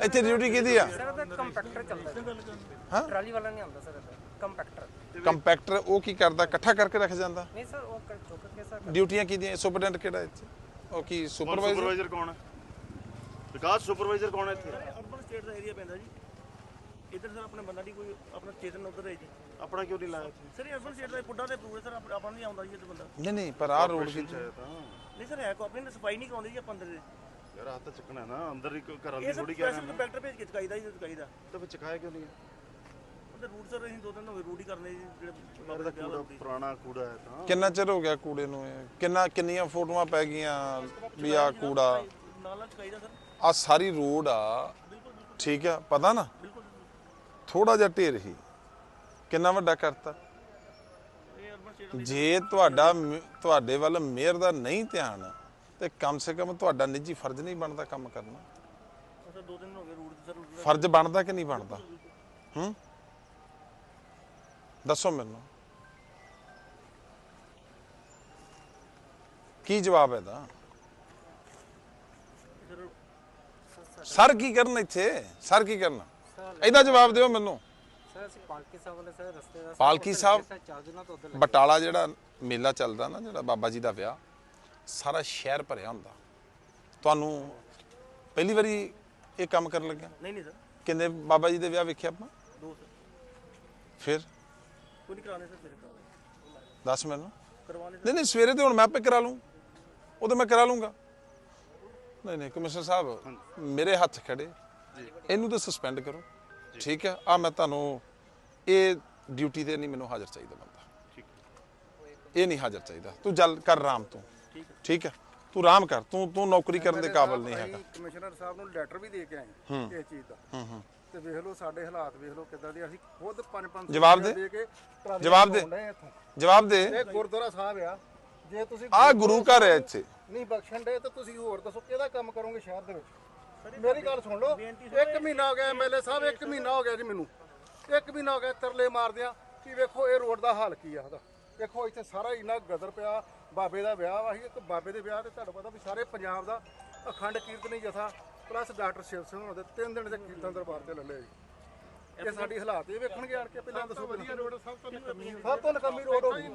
ਇੱਥੇ ਡਿਊਟੀ ਕਿਹਦੀ ਆ? ਸਰ ਉਹਦਾ ਕੰਪੈਕਟਰ ਚੱਲਦਾ ਹਾਂ? ਟਰਾਲੀ ਵਾਲਾ ਨਹੀਂ ਆਉਂਦਾ ਸਰ ਇਹਦਾ। ਕੰਪੈਕਟਰ ਕੰਪੈਕਟਰ ਉਹ ਕੀ ਕਰਦਾ? ਇਕੱਠਾ ਕਰਕੇ ਰੱਖ ਜਾਂਦਾ? ਨਹੀਂ ਸਰ ਉਹ ਕਰ- ਚੁੱਕ ਕੇ ਸਰ ਡਿਊਟੀਆਂ ਕਿਹਦੀਆਂ? ਸੁਪਰਡੈਂਟ ਕਿਹੜਾ ਇੱਥੇ? ਉਹ ਕੀ ਸੁਪਰਵਾਈਜ਼ਰ ਸੁਪਰਵਾਈਜ਼ਰ ਕੌਣ ਹੈ ਵਿਕਾਸ ਸੁਪਰਵਾਈਜ਼ਰ ਕੌਣ ਹੈ ਇੱਥੇ? ਅਰਬਨ ਸਟੇਟ ਦਾ ਏਰੀਆ ਪੈਂਦਾ ਜੀ। ਇੱਧਰ ਸਰ ਆਪਣੇ ਬੰਦਾ ਦੀ ਕੋਈ ਆਪਣਾ ਸਟੇਸ਼ਨ ਉਧਰ ਹੈ ਜੀ। ਆਪਣਾ ਕਿਉਂ ਨਹੀਂ ਲਾਇਆ ਇੱਥੇ? ਸਰ ਇਹ ਅਰਬਨ ਸਟੇਟ ਦਾ ਪੁੱਡਾ ਤੇ ਪ੍ਰੂਵ ਹੈ ਸਰ ਆਪ- ਆਪਾਂ ਨੂੰ ਨਹੀਂ ਆਉਂਦਾ ਜੀ ਇੱਧਰ ਬੰਦਾ। ਨਹੀਂ ਨਹੀਂ ਪਰ ਆਹ ਰੋਡ ਕੀ ਤਾਂ। ਨਹੀਂ ਸਰ ਹੈ ਕੋ ਆਪਣੀ ਸਫ਼ਾਈ ਨਹੀਂ ਕਰਾਉਂਦੇ ਜੀ ਆਪਾਂ ਅੰਦਰ। ਦੇ ਯਾਰ ਹੱਥ ਚੱਕਣਾ ਹੈ ਨਾ ਅੰਦਰ ਹੀ ਕੋਈ ਘਰਾਂ ਦੀ ਇਹ ਸਰ ਥੋੜੀ ਕਹਿ ਸਪੈਸ਼ਲ ਕੰਪੈਕਟਰ ਭੇਜ ਕੇ ਚਕਾਈਦਾ ਜੀ ਚਕਾਈਦਾ। ਤਾਂ ਫਿਰ ਚਕਾਇਆ ਕਿਉਂ ਨਹੀਂ ਹੈ ਉਹਦੇ ਰੂਟ ਸਰ ਅਸੀਂ ਦੋ ਦਿਨ ਹੋ ਗਏ ਰੂਟ ਹੀ ਕਰਨੇ ਜੀ ਜਿਹੜੇ ਯਾਰ ਇਹਦਾ ਕੂੜਾ ਪੁਰਾਣਾ ਕੂੜਾ ਹੈ ਤਾਂ। ਕਿੰਨਾ ਚਿਰ ਹੋ ਗਿਆ ਕੂੜੇ ਨੂੰ ਇਹ? ਕਿੰਨਾ ਕਿੰਨੀਆਂ ਫੋਟੋਆਂ ਪੈ ਗਈਆਂ ਵੀ ਆ ਕੂੜਾ? ਨਾਲ ਨਾਲ ਚਕਾਈਦਾ ਸਰ। ਆ ਸਾਰੀ ਰੋਡ ਆ। ਠੀਕ ਆ ਪਤਾ ਨਾ? ਥੋੜਾ ਜਿਹਾ ਢੇਰ ਹੀ। ਕਿੰਨਾ ਵੱਡਾ ਕਰਤਾ? ਇਹ ਅਰਬਨ ਸਟੇਟ ਜੇ ਤੁਹਾਡਾ ਮ- ਤੁਹਾਡੇ ਵੱਲ ਮੇਅਰ ਦਾ ਨਹੀਂ ਧਿਆਨ ਤੇ ਕਮ ਸੇ ਕਮ ਤੁਹਾਡਾ ਨਿੱਜੀ ਫਰਜ਼ ਨਹੀਂ ਬਣਦਾ ਕੰਮ ਕਰਨਾ। ਸਰ ਦੋ ਦਿਨ ਹੋ ਗਏ ਰੂਟ ਸਰ ਫਰਜ਼ ਬਣਦਾ ਕਿ ਨਹੀਂ ਬਣਦਾ? ਹੂੰ? ਦੱਸੋ ਮੈਨੂੰ। ਕੀ ਜਵਾਬ ਹੈ ਦਾ ਸਰ ਕੀ ਕਰਨ ਇੱਥੇ? ਸਰ ਕੀ ਕਰਨਾ? ਇਹਦਾ ਜਵਾਬ ਦਿਓ ਮੈਨੂੰ। ਸਰ ਅਸੀਂ ਪਾਲਕੀ ਸਾਹਿਬ ਵਾਲੇ ਸਰ ਰਸਤੇ ਦਾ ਪਾਲਕੀ ਸਾਹਿਬ ਬਟਾਲਾ ਜਿਹੜਾ ਮੇਲਾ ਚੱਲਦਾ ਨਾ ਜਿਹੜਾ ਬਾਬਾ ਜੀ ਦਾ ਵਿਆਹ। ਸਾਰਾ ਸ਼ਹਿਰ ਭਰਿਆ ਹੁੰਦਾ। ਤੁਹਾਨੂੰ ਪਹਿਲੀ ਵਾਰੀ ਇਹ ਕੰਮ ਕਰਨ ਲੱਗਿਆ? ਨਹੀਂ ਨਹੀਂ ਸਰ। ਕਿੰਨੇ ਬਾਬਾ ਜੀ ਦੇ ਵਿਆਹ ਵੇਖਿਆ ਆਪਾਂ? ਦੋ ਸਰ। ਫਿਰ? ਕੋਈ ਨਹੀਂ ਕਰਾਣੇ ਸਰ ਤੇਰੇ ਕਰਾਣੇ ਦੱਸ ਮੈਨੂੰ। ਕਰਵਾਣੇ ਨਹੀਂ ਨਹੀਂ ਸਵੇਰੇ ਤੇ ਹੁਣ ਮੈਂ ਆਪੇ ਕਰਾ ਲੂੰ। ਉਹ ਤਾਂ ਮੈਂ ਕਰਾ ਲੂੰਗਾ। ਨਹੀਂ ਨਹੀਂ ਕਮਿਸ਼ਨਰ ਸਾਹਿਬ ਮੇਰੇ ਹੱਥ ਖੜੇ। ਇਹਨੂੰ ਤਾਂ ਸਸਪੈਂਡ ਕਰੋ। ਠੀਕ ਹੈ? ਆ ਮੈਂ ਤੁਹਾਨੂੰ ਇਹ ਡਿਊਟੀ ਤੇ ਨਹੀਂ ਮੈਨੂੰ ਹਾਜ਼ਰ ਚਾਹੀਦਾ ਬੰਦਾ। ਠੀਕ ਇਹ ਨਹੀਂ ਹਾਜ਼ਰ ਚਾਹੀਦਾ। ਤੂੰ ਜਲ ਕਰ ਰਾਮ ਤੂੰ। ਠੀਕ ਹੈ। ਤੂੰ ਰਾਮ ਕਰ ਤੂੰ ਤੂੰ ਨੌਕਰੀ ਕਰਨ ਦੇ ਕਾਬਿਲ ਨਹੀਂ ਹੈਗਾ। ਕਮਿਸ਼ਨਰ ਸਾਹਿਬ ਨੂੰ ਲੈਟਰ ਵੀ ਦੇ ਕੇ ਆਏ ਇਸ ਚੀਜ਼ ਦਾ। ਹੂੰ ਹੂੰ। ਤੇ ਵੇਖ ਲਓ ਸਾਡੇ ਹਾਲਾਤ ਵੇਖ ਲਓ ਕਿੱਦਾਂ ਦੇ ਅਸੀਂ ਖੁਦ ਪੰਜ ਪੰਜ ਜਵਾਬ ਦੇ। ਜਵਾਬ ਦੇ। ਜਵਾਬ ਦੇ। ਇਹ ਗੁਰਦੁਆਰਾ ਸਾਹਿਬ ਆ। ਜੇ ਤੁਸੀਂ ਆ ਗੁਰੂ ਘਰ ਹੈ ਇੱਥੇ। ਨਹੀਂ ਬਖਸ਼ਣ ਦੇ ਤਾਂ ਤੁਸੀਂ ਹੋਰ ਦੱਸੋ ਕਿਹਦਾ ਕੰਮ ਕਰੋਗੇ ਸ਼ਹਿਰ ਦੇ ਵਿੱਚ? ਮੇਰੀ ਗੱਲ ਸੁਣ ਲਓ। ਇੱਕ ਮਹੀਨਾ ਹੋ ਗਿਆ ਐਮਐਲਏ ਸਾਹਿਬ ਇੱਕ ਮਹੀਨਾ ਹੋ ਗਿਆ ਜੀ ਮੈਨੂੰ। ਇੱਕ ਮਹੀਨਾ ਹੋ ਗਿਆ ਤਰਲੇ ਮਾਰਦਿਆਂ ਕਿ ਵੇਖੋ ਇਹ ਰੋਡ ਦਾ ਹਾਲ ਕੀ ਆ ਉਹਦਾ ਦੇਖੋ ਇੱਥੇ ਸਾਰਾ ਇੰਨਾ ਗਦਰ ਪਿਆ ਬਾਬੇ ਦਾ ਵਿਆਹ ਵਾ ਸੀ ਇੱਕ ਬਾਬੇ ਦੇ ਵਿਆਹ ਤੇ ਤੁਹਾਨੂੰ ਪਤਾ ਵੀ ਸਾਰੇ ਪੰਜਾਬ ਦਾ ਅਖੰਡ ਕੀਰਤਨੀ ਜਥਾ ਪਲੱਸ ਡਾਕਟਰ ਸ਼ਿਵ ਸਿੰਘ ਹੋਣਾ ਦੇ ਤਿੰਨ ਦਿਨ ਦੇ ਕੀਰਤਨ ਦਰਬਾਰ ਤੇ ਲੱਲੇ ਜੀ ਇਹ ਸਾਡੀ ਹਾਲਾਤ ਇਹ ਵੇਖਣਗੇ ਆਣ ਕੇ ਪਹਿਲਾਂ ਦੱਸੋ ਵਧੀਆ ਰੋਡ ਸਭ ਤੋਂ ਸਭ ਤੋਂ ਨਕਮੀ ਰੋਡ ਹੋ ਗਈ।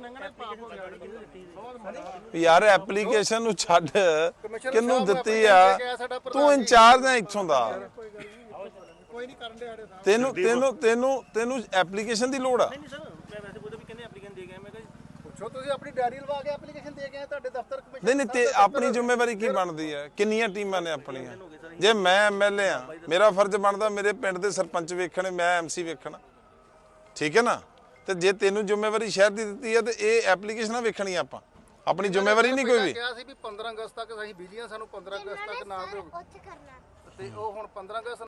ਵੀ ਯਾਰ ਐਪਲੀਕੇਸ਼ਨ ਨੂੰ ਛੱਡ ਸਾਹਿਬ ਦਿੱਤੀ ਆ? ਤੂੰ। ਇੰਚਾਰਜ ਹੈ ਇੱਥੋਂ ਦਾ। ਕੋਈ ਨਹੀਂ ਕਰਨ ਦੇ ਆੜੇ ਸਾਹਿਬ ਤੈਨੂੰ ਤੈਨੂੰ ਤੈਨੂੰ ਤੈਨੂੰ ਐਪਲੀਕੇਸ਼ਨ ਦੀ ਲੋੜ ਆ। ਨਹੀਂ ਸਰ ਮੈਂ ਵੈਸੇ ਕੋਈ ਵੀ ਕਹਿੰਦੇ ਐਪਲੀਕੈਂਟ ਦੇ ਗਿਆ ਮੈਂ ਕਿਹਾ ਜੀ, ਪੁੱਛੋ ਤੁਸੀਂ ਆਪਣੀ ਡਾਇਰੀ ਲਵਾ ਕੇ ਐਪਲੀਕੇਸ਼ਨ ਦੇ ਕੇ ਆਏ ਤੁਹਾਡੇ ਦਫ਼ਤਰ ਕਮਿਸ਼ਨ ਨਹੀਂ ਨਹੀਂ ਤੇ ਆਪਣੀ ਜ਼ਿੰਮੇਵਾਰੀ ਕੀ ਬਣਦੀ ਹੈ? ਕਿੰਨੀਆਂ ਟੀਮਾਂ ਨੇ ਆਪਣੀਆਂ? ਜੇ ਮੈਂ ਐਮਐਲਏ ਆ ਮੇਰਾ ਫਰਜ਼ ਬਣਦਾ ਮੇਰੇ ਪਿੰਡ ਦੇ ਸਰਪੰਚ ਵੇਖਣੇ ਮੈਂ ਐਮਸੀ ਵੇਖਣਾ। ਠੀਕ ਹੈ ਨਾ? ਤੇ ਜੇ ਤੈਨੂੰ ਜ਼ਿੰਮੇਵਾਰੀ ਸ਼ਹਿਰ ਦੀ ਦਿੱਤੀ ਹੈ ਤੇ ਇਹ ਐਪਲੀਕੇਸ਼ਨਾਂ ਵੇਖਣੀਆਂ ਆਪਾਂ। ਆਪਣੀ ਜ਼ਿੰਮੇਵਾਰੀ ਨਹੀਂ ਕੋਈ ਵੀ। ਕਿਹਾ ਸੀ ਵੀ 15 ਅਗਸਤ ਤੱਕ ਅਸੀਂ ਬਿਜਲੀਆਂ ਸਾਨੂੰ 15 ਅਗਸਤ ਤੱਕ ਨਾ ਦਿਓ ਉੱਥੇ ਕਰਨਾ। ਤੇ ਉਹ ਹੁਣ 15 ਅਗਸਤ